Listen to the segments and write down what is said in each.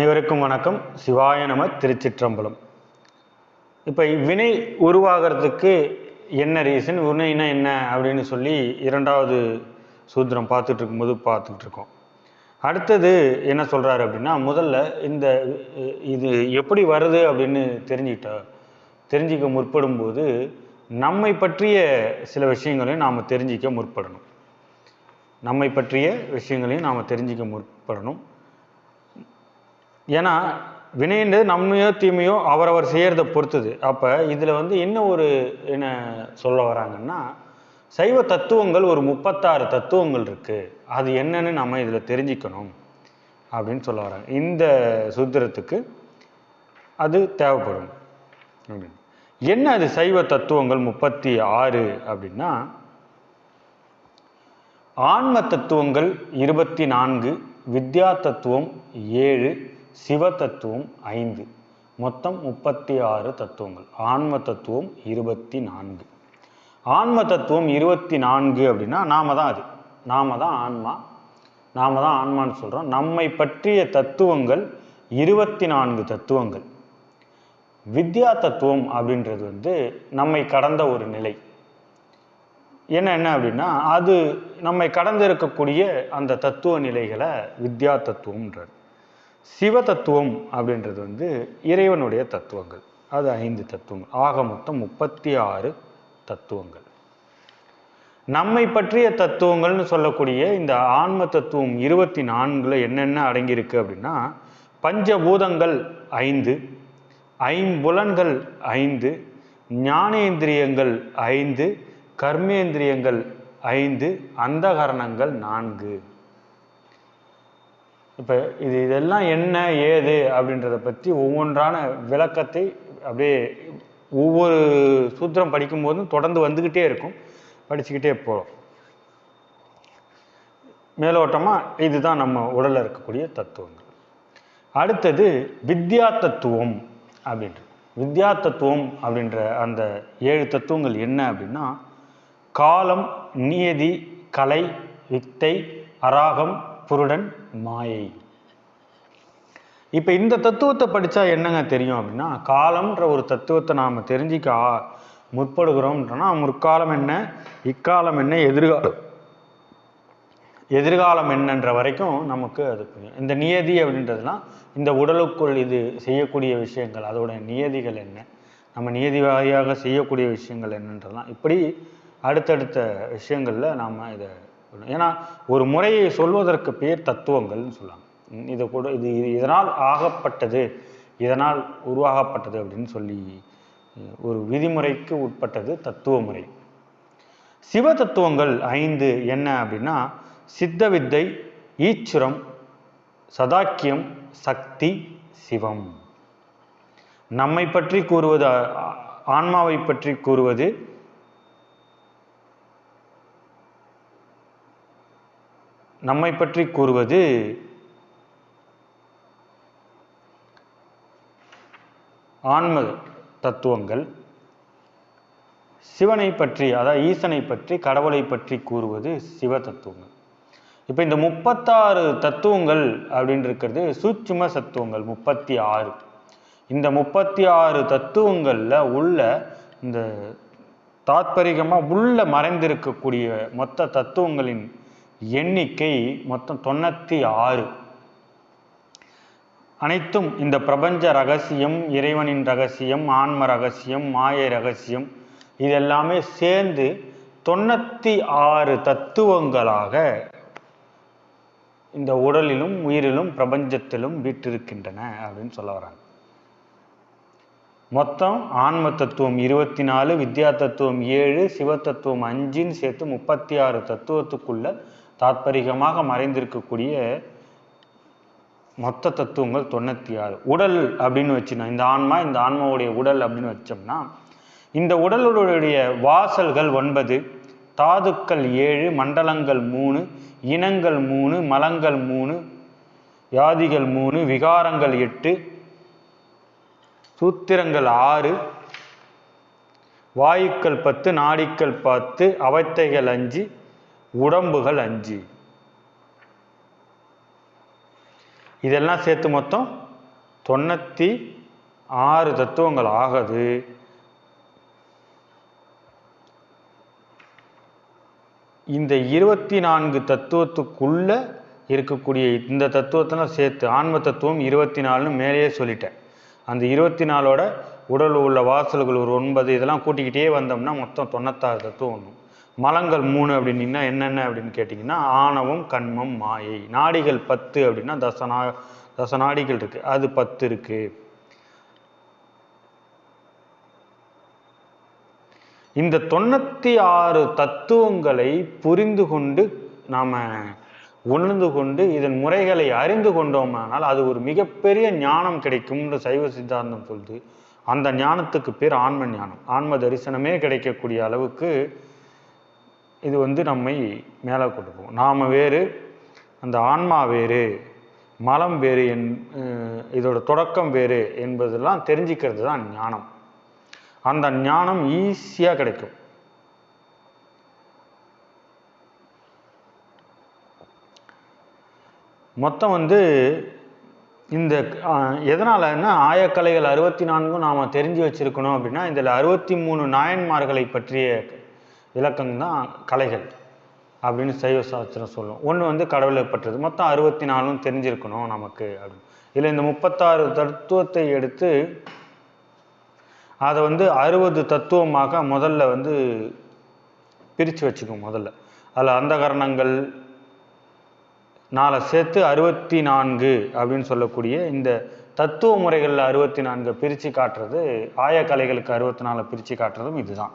அனைவருக்கும் வணக்கம். சிவாய நம திருச்சிற்றம்பலம். இப்போ வினை உருவாகிறதுக்கு என்ன ரீசன் வினைனா என்ன அப்படின்னு சொல்லி இரண்டாவது சூத்திரம் பார்த்துட்டு இருக்கும்போது பார்த்துட்டு இருக்கோம் அடுத்தது என்ன சொல்கிறாரு அப்படின்னா முதல்ல இந்த இது எப்படி வருது அப்படின்னு தெரிஞ்சுக்கிட்டா தெரிஞ்சிக்க முற்படும்போது நம்மை பற்றிய சில விஷயங்களையும் நாம் தெரிஞ்சிக்க முற்படணும். நம்மை பற்றிய விஷயங்களையும் நாம் தெரிஞ்சிக்க முற்படணும். ஏன்னா வினைன்றது நன்மையோ தீமையோ அவரவர் செய்கிறத பொறுத்தது. அப்போ இதில் வந்து என்ன ஒரு என்ன சொல்ல வராங்கன்னா சைவ தத்துவங்கள் ஒரு முப்பத்தாறு தத்துவங்கள் இருக்குது அது என்னன்னு நம்ம இதில் தெரிஞ்சுக்கணும் அப்படின்னு சொல்ல வராங்க. இந்த சூத்திரத்துக்கு அது தேவைப்படும். அப்படின்னு. என்ன அது சைவ தத்துவங்கள் முப்பத்தி ஆறு அப்படின்னா ஆன்ம தத்துவங்கள் இருபத்தி நான்கு வித்யா தத்துவம் ஏழு சிவ தத்துவம் ஐந்து. மொத்தம் முப்பத்தி ஆறு தத்துவங்கள். ஆன்ம தத்துவம் இருபத்தி நான்கு ஆன்ம தத்துவம் இருபத்தி நான்கு அப்படின்னா நாம தான் அது. நாம தான் ஆன்மா. நாம தான் ஆன்மான்னு சொல்கிறோம் நம்மை பற்றிய தத்துவங்கள் இருபத்தி நான்கு தத்துவங்கள். வித்யா தத்துவம் அப்படின்றது வந்து நம்மை கடந்த ஒரு நிலை. என்ன என்ன அப்படின்னா அது நம்மை கடந்து இருக்கக்கூடிய அந்த தத்துவ நிலைகளை வித்யா தத்துவம்ன்றார். சிவ தத்துவம் அப்படின்றது வந்து இறைவனுடைய தத்துவங்கள். அது ஐந்து தத்துவங்கள். ஆக மொத்தம் முப்பத்தி ஆறு தத்துவங்கள். நம்மை பற்றிய தத்துவங்கள்னு சொல்லக்கூடிய இந்த ஆன்ம தத்துவம் இருபத்தி நான்கில் என்னென்ன அடங்கியிருக்கு அப்படின்னா பஞ்சபூதங்கள் ஐந்து ஐம்புலன்கள் ஐந்து ஞானேந்திரியங்கள் ஐந்து கர்மேந்திரியங்கள் ஐந்து அந்தகரணங்கள் நான்கு. இப்போ இது இதெல்லாம் என்ன ஏது அப்படின்றத பற்றி ஒவ்வொன்றான விளக்கத்தை அப்படியே ஒவ்வொரு சூத்திரம் படிக்கும்போதும் தொடர்ந்து வந்துக்கிட்டே இருக்கும். படிச்சுக்கிட்டே போகிறோம் மேலோட்டமாக இதுதான் நம்ம உடலில் இருக்கக்கூடிய தத்துவங்கள். அடுத்தது வித்யா தத்துவம் அப்படின்ற வித்யா தத்துவம் அப்படின்ற அந்த ஏழு தத்துவங்கள் என்ன அப்படின்னா காலம் நியதி கலை வித்தை அராகம் குருடன் மாயை. இப்போ இந்த தத்துவத்தை படித்தா என்னங்க தெரியும் அப்படின்னா காலம்ன்ற ஒரு தத்துவத்தை நாம் தெரிஞ்சிக்க முற்படுகிறோம்ன்றனா முற்காலம் என்ன இக்காலம் என்ன எதிர்காலம். எதிர்காலம் என்னன்ற வரைக்கும் நமக்கு அது புரியும். இந்த நியதி அப்படின்றதுலாம் இந்த உடலுக்குள் இது செய்யக்கூடிய விஷயங்கள் அதோட நியதிகள் என்ன நம்ம நியதி வாரியாக செய்யக்கூடிய விஷயங்கள் என்னன்றதுலாம். இப்படி அடுத்தடுத்த விஷயங்களில் நாம் இதை ஏன்னா ஒரு முறையை சொல்வதற்கு பேர் தத்துவங்கள்னு சொல்லலாம் இதை கூட இது இதனால் ஆகப்பட்டது இதனால் உருவாகப்பட்டது அப்படின்னு சொல்லி ஒரு விதிமுறைக்கு உட்பட்டது தத்துவ முறை. சிவ தத்துவங்கள் ஐந்து என்ன அப்படின்னா சித்த வித்தை ஈச்சுரம் சதாக்கியம் சக்தி சிவம். நம்மை பற்றி கூறுவது ஆன்மாவை பற்றி கூறுவது நம்மை பற்றி கூறுவது ஆன்ம தத்துவங்கள். சிவனை பற்றி அதாவது ஈசனை பற்றி கடவுளை பற்றி கூறுவது சிவ தத்துவங்கள். இப்போ இந்த முப்பத்தாறு தத்துவங்கள் அப்படின்னு இருக்கிறது சூட்சும தத்துவங்கள் முப்பத்தி ஆறு இந்த முப்பத்தி ஆறு தத்துவங்களில் உள்ள இந்த தாத்பரிகமாக உள்ள மறைந்திருக்கக்கூடிய மொத்த தத்துவங்களின் எண்ணிக்கை மொத்தம் தொண்ணூற்றி ஆறு. அனைத்தும் இந்த பிரபஞ்ச ரகசியம் இறைவனின் ரகசியம் ஆன்ம ரகசியம் மாயை ரகசியம் இதெல்லாமே சேர்ந்து தொண்ணூற்றி ஆறு தத்துவங்களாக இந்த உடலிலும் உயிரிலும் பிரபஞ்சத்திலும் வீற்றிருக்கின்றன அப்படின்னு சொல்ல வராங்க. மொத்தம் ஆன்ம தத்துவம் இருபத்தி நாலு வித்யா தத்துவம் ஏழு சிவ தத்துவம் அஞ்சுன்னு சேர்த்து முப்பத்தி ஆறு தத்துவத்துக்குள்ள தாத்பரிகமாக மறைந்திருக்கக்கூடிய மொத்த தத்துவங்கள் தொண்ணூற்றி ஆறு உடல் அப்படின்னு வச்சுனா இந்த ஆன்மா இந்த ஆன்மாவுடைய உடல் அப்படின்னு வச்சோம்னா இந்த உடலுடைய வாசல்கள் ஒன்பது தாதுக்கள் ஏழு மண்டலங்கள் மூணு இனங்கள் மூணு மலங்கள் மூணு வியாதிகள் மூணு விகாரங்கள் எட்டு சூத்திரங்கள் ஆறு. வாயுக்கள் பத்து நாடிக்கள் பத்து அவத்தைகள் அஞ்சு உடம்புகள் அஞ்சு. இதெல்லாம் சேர்த்து மொத்தம் தொண்ணூற்றி ஆறு தத்துவங்கள் ஆகுது. இந்த இருபத்தி நான்கு தத்துவத்துக்குள்ள இருக்கக்கூடிய இந்த தத்துவத்தெல்லாம் சேர்த்து ஆன்ம தத்துவம் இருபத்தி நாலுன்னு மேலேயே சொல்லிட்டேன். அந்த இருபத்தி நாலோட உடல் உள்ள வாசல்கள் ஒரு ஒன்பது இதெல்லாம் கூட்டிக்கிட்டே வந்தோம்னா மொத்தம் தொண்ணூத்தாறு தத்துவம் ஒன்று மலங்கள் மூணு அப்படின்னா என்னென்ன அப்படின்னு கேட்டிங்கன்னா ஆணவம் கண்மம் மாயை. நாடிகள் பத்து அப்படின்னா தசநா தசநாடிகள் இருக்குது அது பத்து இருக்குது இந்த தொண்ணூற்றி ஆறு தத்துவங்களை புரிந்து கொண்டு நாம் உணர்ந்து கொண்டு இதன் முறைகளை அறிந்து கொண்டோமானால் அது ஒரு மிகப்பெரிய ஞானம் கிடைக்கும்னு சைவ சித்தாந்தம் சொல்லுது. அந்த ஞானத்துக்கு பேர் ஆன்ம ஞானம். ஆன்ம தரிசனமே கிடைக்கக்கூடிய அளவுக்கு இது வந்து நம்மை மேலே கொண்டு போகும். நாம் வேறு அந்த ஆன்மா வேறு மலம் வேறு என் இதோட தொடக்கம் வேறு என்பதெல்லாம் தெரிஞ்சுக்கிறது தான் ஞானம். அந்த ஞானம் ஈஸியாக கிடைக்கும். மொத்தம் வந்து இந்த எதனாலன்னா ஆயக்கலைகள் அறுபத்தி நான்கும் நாம் தெரிஞ்சு வச்சுருக்கணும் அப்படின்னா இதில் அறுபத்தி மூணு நாயன்மார்களை பற்றிய விளக்கம் தான் கலைகள் அப்படின்னு சைவ சாஸ்திரம் சொல்லும். ஒன்று வந்து கடவுளை பற்றது மொத்தம் அறுபத்தி நாலும் தெரிஞ்சிருக்கணும் நமக்கு அப்படின்னு. இதில் இந்த முப்பத்தாறு தத்துவத்தை எடுத்து அதை வந்து அறுபது தத்துவமாக முதல்ல வந்து பிரித்து வச்சுக்கும் முதல்ல. அதில் அந்த கரணங்கள் நாளை சேர்த்து அறுபத்தி நான்கு அப்படின்னு சொல்லக்கூடிய இந்த தத்துவ முறைகளில் அறுபத்தி நான்கு பிரித்து காட்டுறது ஆயக்கலைகளுக்கு அறுபத்தி நாலு பிரித்து காட்டுறதும் இதுதான்.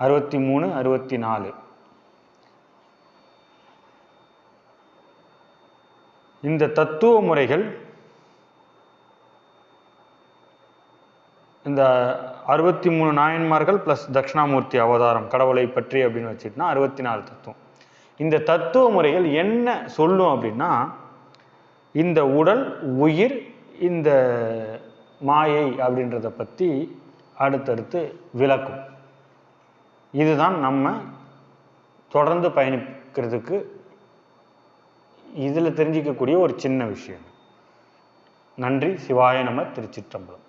அறுபத்தி மூணு அறுபத்தி நாலு இந்த தத்துவ முறைகள் இந்த அறுபத்தி மூணு நாயன்மார்கள் ப்ளஸ் தட்சிணாமூர்த்தி அவதாரம் கடவுளை பற்றி அப்படின்னு வச்சுட்டுனா அறுபத்தி நாலு தத்துவம். இந்த தத்துவ முறைகள் என்ன சொல்லும் அப்படின்னா இந்த உடல் உயிர் இந்த மாயை அப்படின்றத பற்றி அடுத்தடுத்து விளக்கும். இதுதான் நம்ம தொடர்ந்து பயணிக்கிறதுக்கு இதில் தெரிஞ்சிக்கக்கூடிய ஒரு சின்ன விஷயம். நன்றி. சிவாய நம திருச்சிற்றம்பலம்.